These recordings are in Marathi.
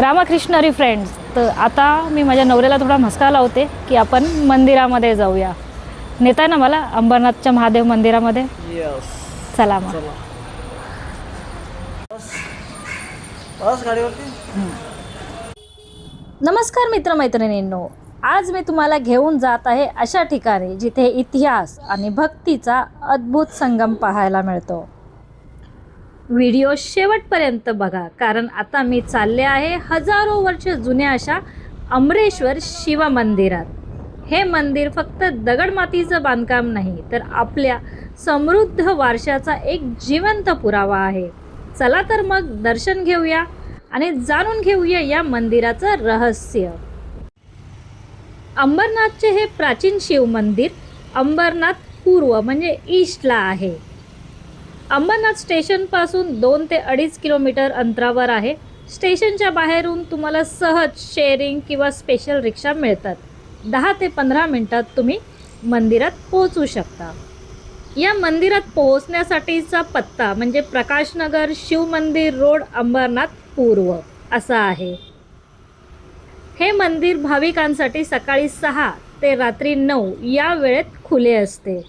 रामकृष्ण हरी फ्रेंड्स तर आता मी माझ्या नवऱ्याला थोडा मस्का लावते की आपण मंदिरामध्ये जाऊया. नेताय ना मला अंबरनाथच्या महादेव मंदिरामध्ये. चला मग. नमस्कार मित्रमैत्रिणींनो. आज मी तुम्हाला घेऊन जात आहे अशा ठिकाणी जिथे इतिहास आणि भक्तीचा अद्भुत संगम पाहायला मिळतो. व्हिडिओ शेवटपर्यंत बघा. कारण आता मी चालले आहे हजारो वर्ष जुन्या अशा अमरेश्वर शिवमंदिरात हे मंदिर फक्त दगडमातीचं बांधकाम नाही तर आपल्या समृद्ध वारशाचा एक जिवंत पुरावा आहे. चला तर मग दर्शन घेऊया आणि जाणून घेऊया या मंदिराचं रहस्य. अंबरनाथचे हे प्राचीन शिव मंदिर अंबरनाथ पूर्व म्हणजे ईस्टला आहे. अंबरनाथ स्टेशनपासून दोन ते अडीच किलोमीटर अंतरावर आहे. स्टेशनच्या बाहेरून तुम्हाला सहज शेअरिंग किंवा स्पेशल रिक्षा मिळतात. दहा ते पंधरा मिनटात तुम्ही मंदिरात पोहोचू शकता. या मंदिरात पोहोचण्यासाठीचा पत्ता म्हणजे प्रकाशनगर शिवमंदिर रोड अंबरनाथ पूर्व असा आहे. हे मंदिर भाविकांसाठी सकाळी सहा ते रात्री नऊ या वेळेत खुले असते.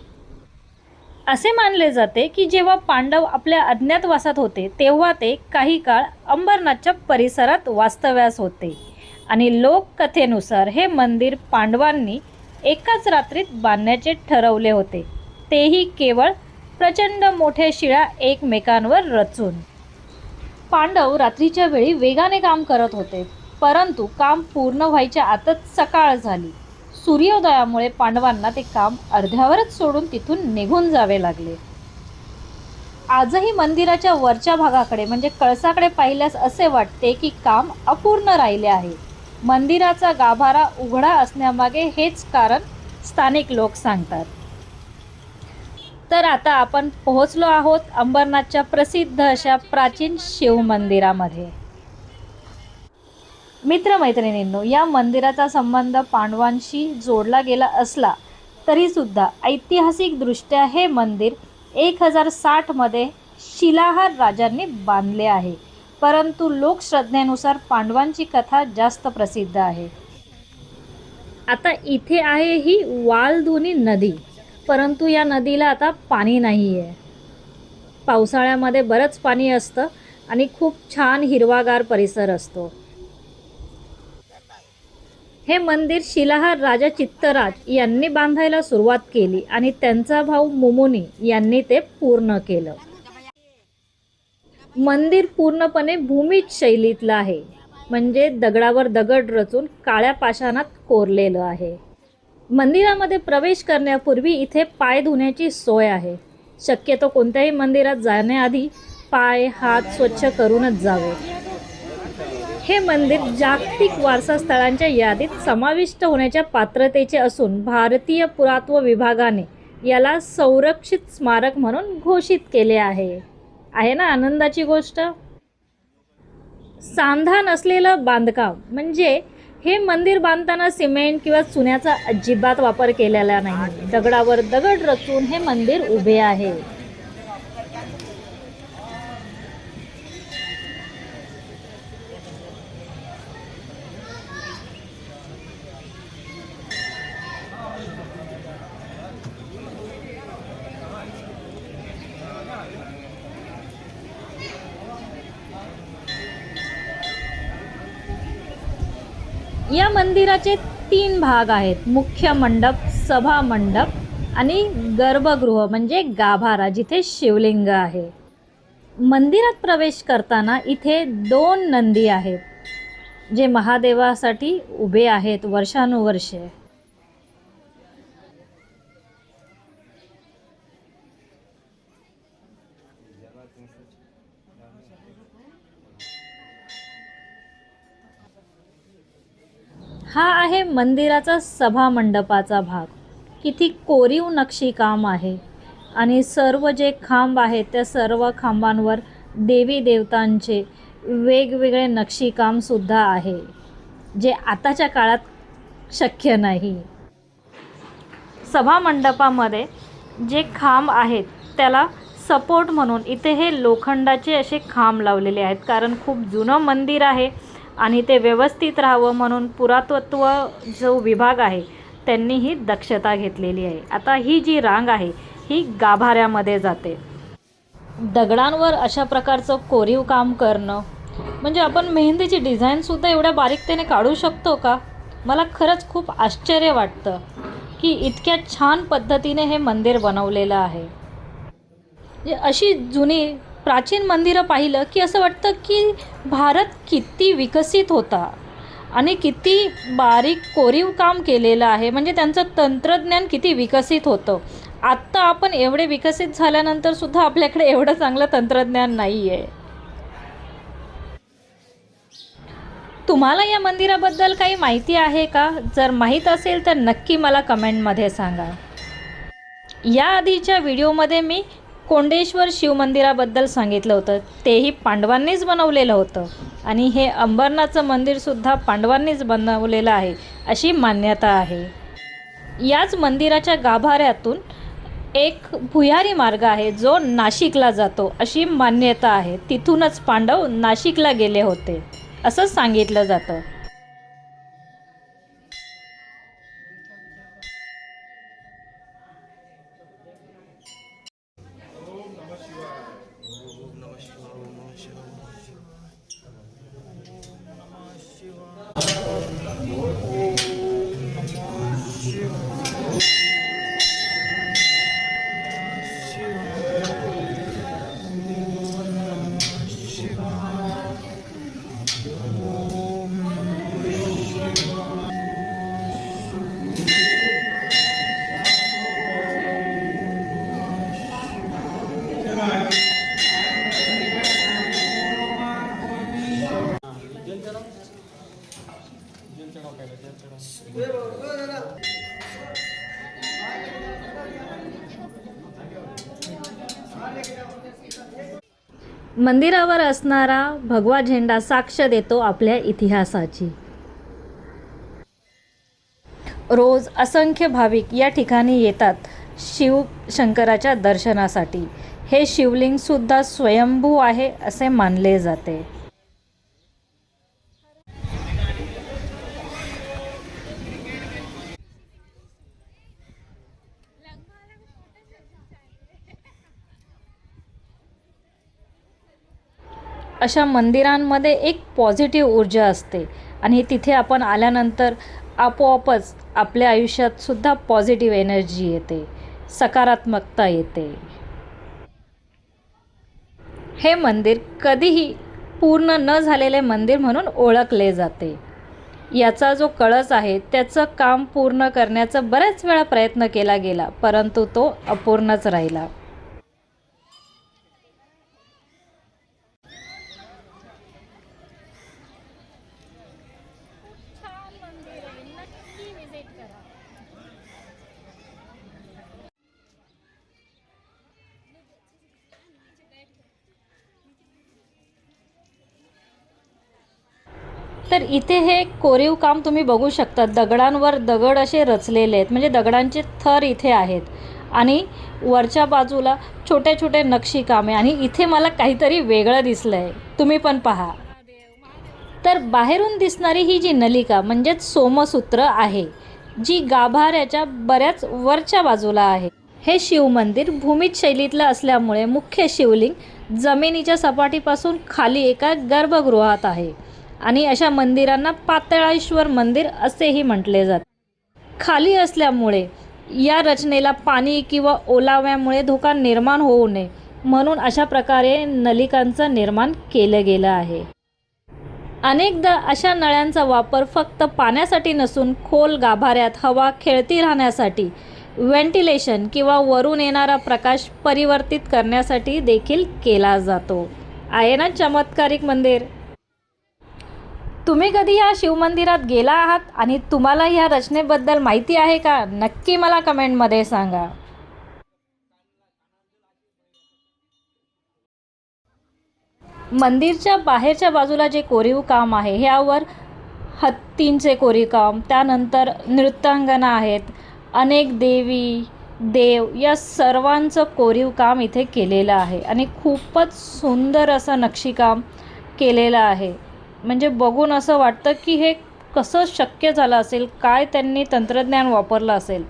असे मानले जाते की जेव्हा पांडव आपल्या अज्ञातवासात होते तेव्हा ते काही काळ अंबरनाथच्या परिसरात वास्तव्यास होते. आणि लोककथेनुसार हे मंदिर पांडवांनी एकाच रात्रीत बांधण्याचे ठरवले होते. तेही केवळ प्रचंड मोठ्या शिळा एकमेकांवर रचून. पांडव रात्रीच्या वेळी वेगाने काम करत होते परंतु काम पूर्ण व्हायच्या आतच सकाळ झाली. सूर्योदयामुळे पांडवांना ते काम अर्ध्यावरच सोडून तिथून निघून जावे लागले. आजही मंदिराच्या वरच्या भागाकडे म्हणजे कळसाकडे पाहिल्यास असे वाटते की काम अपूर्ण राहिले आहे. मंदिराचा गाभारा उघडा असण्यामागे हेच कारण स्थानिक लोक सांगतात. तर आता आपण पोहोचलो आहोत अंबरनाथच्या प्रसिद्ध अशा प्राचीन शिव मंदिरामध्ये. मित्रमैत्रिणींनो या मंदिराचा संबंध पांडवांशी जोडला गेला असला तरीसुद्धा ऐतिहासिकदृष्ट्या हे मंदिर एक हजार साठमध्ये शिलाहार राजांनी बांधले आहे. परंतु लोकश्रद्धेनुसार पांडवांची कथा जास्त प्रसिद्ध आहे. आता इथे आहे ही वालधुनी नदी. परंतु या नदीला आता पाणी नाही आहे पावसाळ्यामध्ये बरंच पाणी असतं आणि खूप छान हिरवागार परिसर असतो. हे मंदिर शिलाहार राजा चित्तराज यांनी बांधायला सुरुवात केली आणि त्यांचा भाऊ मुमुनी यांनी ते पूर्ण केलं. मंदिर पूर्णपणे भूमिज शैलीतलं आहे. म्हणजे दगडावर दगड रचून काळ्या पाषाणात कोरलेलं आहे. मंदिरामध्ये प्रवेश करण्यापूर्वी इथे पाय धुण्याची सोय आहे. शक्यतो कोणत्याही मंदिरात जाण्याआधी पाय हात स्वच्छ करूनच जावे. हे मंदिर जागतिक वारसा स्थळांच्या यादीत समाविष्ट होण्याच्या पात्रतेचे असून भारतीय पुरातत्व विभागाने याला संरक्षित स्मारक म्हणून घोषित केले आहे. आहे ना आनंदाची गोष्ट? सांधा नसलेलं बांधकाम म्हणजे हे मंदिर बांधताना सिमेंट किंवा चुन्याचा अजिबात वापर केलेला नाही. दगडावर दगड रचून हे मंदिर उभे आहे. मंदिराचे तीन भाग आहेत. मुख्य मंडप सभा मंडप आणि गर्भगृह म्हणजे गाभारा जिथे शिवलिंग आहे. मंदिरात प्रवेश करताना इथे दोन नंदी आहेत जे महादेवासाठी उभे आहेत वर्षानुवर्षे. हा आहे मंदिराचा सभा मंडपाचा भाग. किती कोरीव नक्षीकाम आहे. आणि सर्व जे खांब आहेत त्या सर्व खांबांवर देवी देवतांचे वेगवेगळे नक्षीकामसुद्धा आहे जे आताच्या काळात शक्य नाही. सभा मंडपामध्ये जे खांब आहेत त्याला सपोर्ट म्हणून इथे हे लोखंडाचे असे खांब लावलेले आहेत. कारण खूप जुनं मंदिर आहे. आणि ते व्यवस्थित राहावं म्हणून पुरातत्व जो विभाग आहे त्यांनी ही दक्षता घेतलेली आहे. आता ही जी रांग आहे ही गाभाऱ्यामध्ये जाते. दगडांवर अशा प्रकारचं कोरीव काम करणं म्हणजे आपण मेहंदीची डिझाईनसुद्धा एवढ्या बारीकतेने काढू शकतो का? मला खरंच खूप आश्चर्य वाटतं की इतक्या छान पद्धतीने हे मंदिर बनवलेलं आहे. म्हणजे अशी जुनी प्राचीन मंदिरं पाहिलं की असं वाटतं की भारत किती विकसित होता आणि किती बारीक कोरीव काम केलेलं आहे. म्हणजे त्यांचं तंत्रज्ञान किती विकसित होतं. आत्ता आपण एवढे विकसित झाल्यानंतर सुद्धा आपल्याकडे एवढं चांगलं तंत्रज्ञान नाही आहे तुम्हाला या मंदिराबद्दल काही माहिती आहे का? जर माहीत असेल तर नक्की मला कमेंटमध्ये सांगा. या आधीच्या व्हिडिओमध्ये मी कोंडेश्वर शिव मंदिराबद्दल सांगितलं होतं. तेही पांडवांनीच बनवलेलं होतं. आणि हे अंबरनाथचं मंदिरसुद्धा पांडवांनीच बनवलेलं आहे अशी मान्यता आहे. याच मंदिराच्या गाभाऱ्यातून एक भुयारी मार्ग आहे जो नाशिकला जातो अशी मान्यता आहे. तिथूनच पांडव नाशिकला गेले होते असं सांगितलं जातं. मंदिरावर असणारा भगवा झेंडा साक्ष देतो आपल्या इतिहासाची. रोज असंख्य भाविक या ठिकाणी येतात शिव शंकराच्या दर्शनासाठी. हे शिवलिंगसुद्धा स्वयंभू आहे असे मानले जाते. अशा मंदिरांमध्ये एक पॉझिटिव्ह ऊर्जा असते. आणि तिथे आपण आल्यानंतर आपोआपच आपल्या आयुष्यात सुद्धा पॉझिटिव्ह एनर्जी येते. सकारात्मकता येते. हे मंदिर कधीही पूर्ण न झालेले मंदिर म्हणून ओळखले जाते. याचा जो कळस आहे त्याचं काम पूर्ण करण्याचा बऱ्याच वेळा प्रयत्न केला गेला परंतु तो अपूर्णच राहिला. तर इथे हे कोरीव काम तुम्ही बघू शकता दगडांवर दगड असे रचलेले आहेत. म्हणजे दगडांचे थर इथे आहेत. आणि वरच्या बाजूला छोटे छोटे नक्षीकामे आणि इथे मला काहीतरी वेगळं दिसलं आहे तुम्ही पण पहा. तर बाहेरून दिसणारी ही जी नलिका म्हणजेच सोमसूत्र आहे जी गाभाऱ्याच्या बऱ्याच वरच्या बाजूला आहे. हे शिवमंदिर भूमित शैलीतलं असल्यामुळे मुख्य शिवलिंग जमिनीच्या सपाटीपासून खाली एका गर्भगृहात आहे. आणि अशा मंदिरांना पातळेश्वर मंदिर असेही म्हटले जाते. खाली असल्यामुळे या रचनेला पाणी किंवा ओलाव्यामुळे धोका निर्माण होऊ नये म्हणून अशा प्रकारे नलिकांचं निर्माण केलं गेलं आहे. अनेकदा अशा नळ्यांचा वापर फक्त पाण्यासाठी नसून खोल गाभाऱ्यात हवा खेळती राहण्यासाठी व्हेंटिलेशन किंवा वरून येणारा प्रकाश परिवर्तित करण्यासाठी देखील केला जातो. आहे ना चमत्कारिक मंदिर तुम्ही कधी या शिवमंदिरात गेला आहात आणि तुम्हाला ह्या रचनेबद्दल माहिती आहे का? नक्की मला कमेंटमध्ये सांगा. मंदिरच्या बाहेरच्या बाजूला जे कोरीव काम आहे ह्यावर हत्तींचे कोरीव काम त्यानंतर नृत्यांगना आहेत अनेक देवी देव या सर्वांचं कोरीव काम इथे केलेलं आहे आणि खूपच सुंदर असं नक्षीकाम केलेलं आहे. म्हणजे बघून असं वाटतं की हे कसं शक्य झालं असेल काय त्यांनी तंत्रज्ञान वापरलं असेल.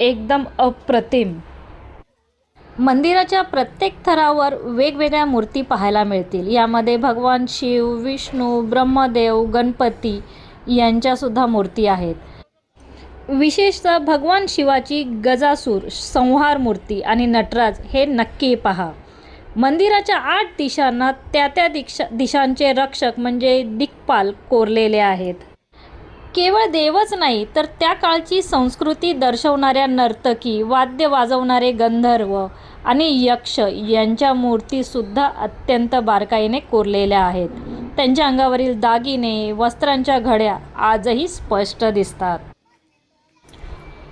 एकदम अप्रतिम. मंदिराच्या प्रत्येक थरावर वेगवेगळ्या मूर्ती पाहायला मिळतील. यामध्ये भगवान शिव विष्णू ब्रह्मदेव गणपती यांच्यासुद्धा मूर्ती आहेत. विशेषतः भगवान शिवाची गजासूर संहार मूर्ती आणि नटराज हे नक्की पहा. मंदिराच्या आठ दिशांना त्या त्या दिशा दिशांचे रक्षक म्हणजे दिक्पाल कोरलेले आहेत. केवळ देवच नाही तर त्या काळची संस्कृती दर्शवणाऱ्या नर्तकी वाद्य वाजवणारे गंधर्व आणि यक्ष यांच्या मूर्तीसुद्धा अत्यंत बारकाईने कोरलेल्या आहेत. त्यांच्या अंगावरील दागिने वस्त्रांच्या घड्या आजही स्पष्ट दिसतात.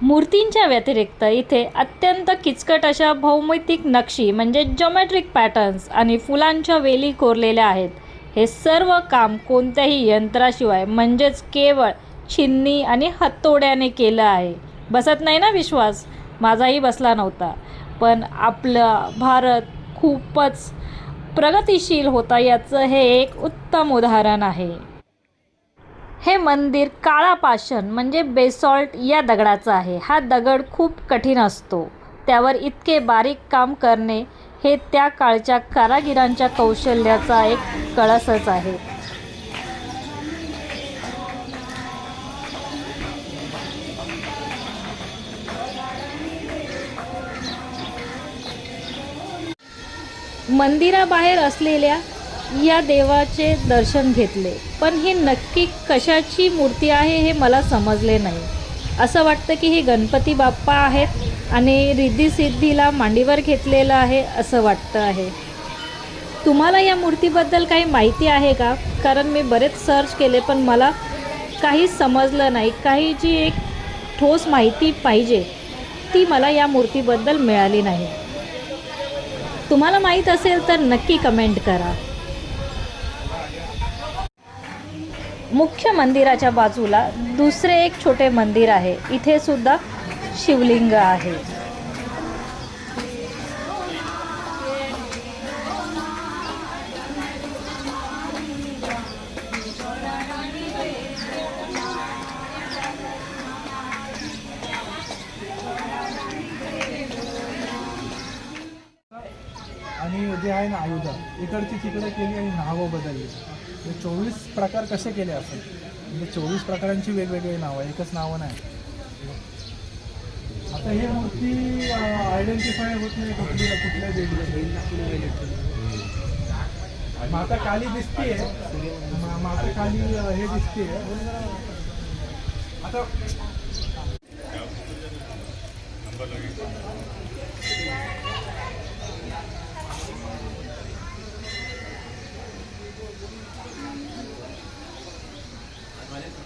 मूर्तींच्या व्यतिरिक्त इथे अत्यंत किचकट अशा भौमितिक नक्षी म्हणजे जॉमेट्रिक पॅटर्न्स आणि फुलांच्या वेली कोरलेल्या आहेत. हे सर्व काम कोणत्याही यंत्राशिवाय म्हणजेच केवळ छिन्नी आणि हातोड्याने केलं आहे. बसत नाही ना विश्वास? माझाही बसला नव्हता. पण आपला भारत खूपच प्रगतिशील होता याचं हे एक उत्तम उदाहरण आहे. हे मंदिर काळापाषाण म्हणजे बेसॉल्ट या दगडाचं आहे. हा दगड खूप कठीण असतो. त्यावर इतके बारीक काम करणे हे त्या काळच्या कारागिरांच्या कौशल्याचा एक कळसच आहे. मंदिराबाहेर असलेल्या या देवाचे दर्शन घेतले. पण ही नक्की कशाची मूर्ती आहे हे मला समजले नाही. असं वाटतं की हे गणपती बाप्पा आहेत आणि रिद्धिसिद्धीला मांडीवर घेतलेलं आहे असं वाटतं आहे. तुम्हाला या मूर्तीबद्दल काही माहिती आहे का? कारण मी बरेच सर्च केले पण मला काही समजलं नाही. काही जी एक ठोस माहिती पाहिजे ती मला या मूर्तीबद्दल मिळाली नाही. तुम्हाला माहीत असेल तर नक्की कमेंट करा. मुख्य मंदिराच्या बाजूला दुसरे एक छोटे मंदिर आहे. इथे सुद्धा शिवलिंग आहे. आणि जे आहे ना आयुधा इकडची तिकडे केली आणि नावं बदलली. म्हणजे चोवीस प्रकार कसे केले असतील म्हणजे चोवीस प्रकारांची वेगवेगळी नावं एकच नावं नाही. आता हे मूर्ती आयडेंटिफाय होत नाही कुठली कुठल्या देवी माता काली दिसतीये. माता काली हे दिसतीये. आता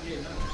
Yeah, no.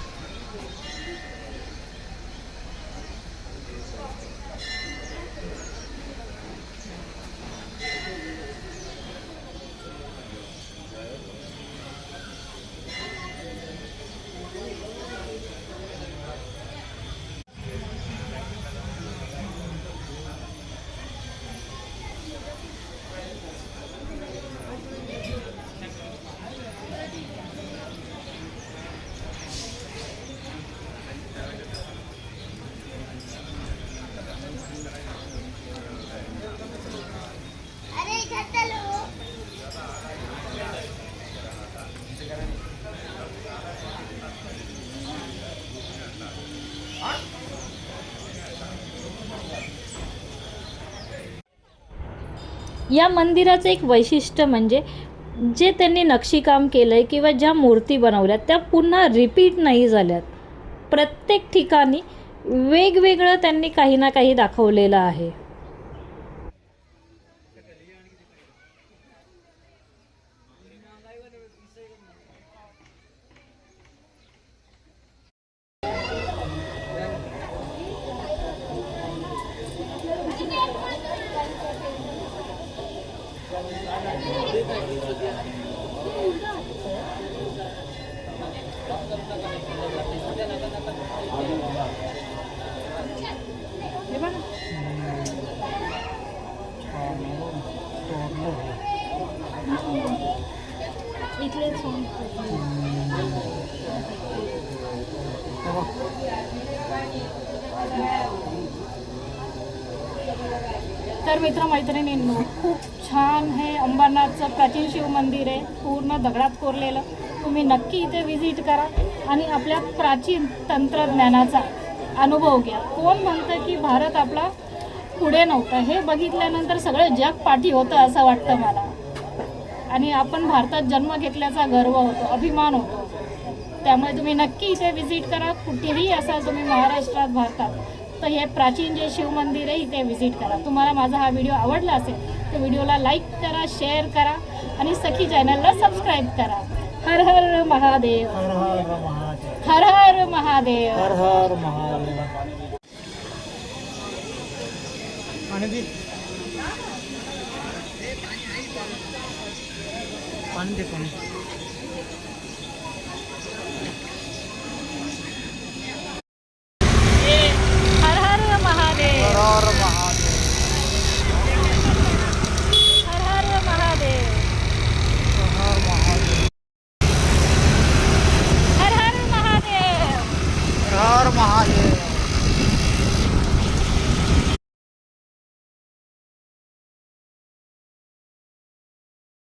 या मंदिराचं एक वैशिष्ट्य म्हणजे जे त्यांनी नक्षीकाम केलं आहे किंवा ज्या मूर्ती बनवल्यात त्या पुन्हा रिपीट नाही झाल्यात. प्रत्येक ठिकाणी वेगवेगळं त्यांनी काही ना काही दाखवलेलं आहे. तर तर मित्रमैत्रिणींनो खूप छान हे अंबरनाथचं प्राचीन शिव मंदिर आहे. पूर्ण दगडात कोरलेलं. तुम्ही नक्की इथे व्हिजिट करा आणि आपल्या प्राचीन तंत्रज्ञानाचा अनुभव घ्या. कोण म्हणतं की भारत आपला पुढे नव्हता? हे बघितल्यानंतर सगळं जग पाठी होतं असं वाटतं मला. आणि आपण भारतात जन्म घेतल्याचा गर्व होतो अभिमान होतो. त्यामुळे तुम्ही नक्की इथे व्हिजिट करा कुठेही असाल तुम्ही महाराष्ट्रात भारतात तर हे प्राचीन जे शिव मंदिर आहे इथे व्हिजिट करा. तुम्हाला माझा हा व्हिडिओ आवडला असेल तर व्हिडिओला लाईक करा शेअर करा आणि सखी चॅनलला सबस्क्राईब करा. हर हर महादेव. हर हर महादेव. हर हर महादेव हर हर महादेव पाणी दे पाणी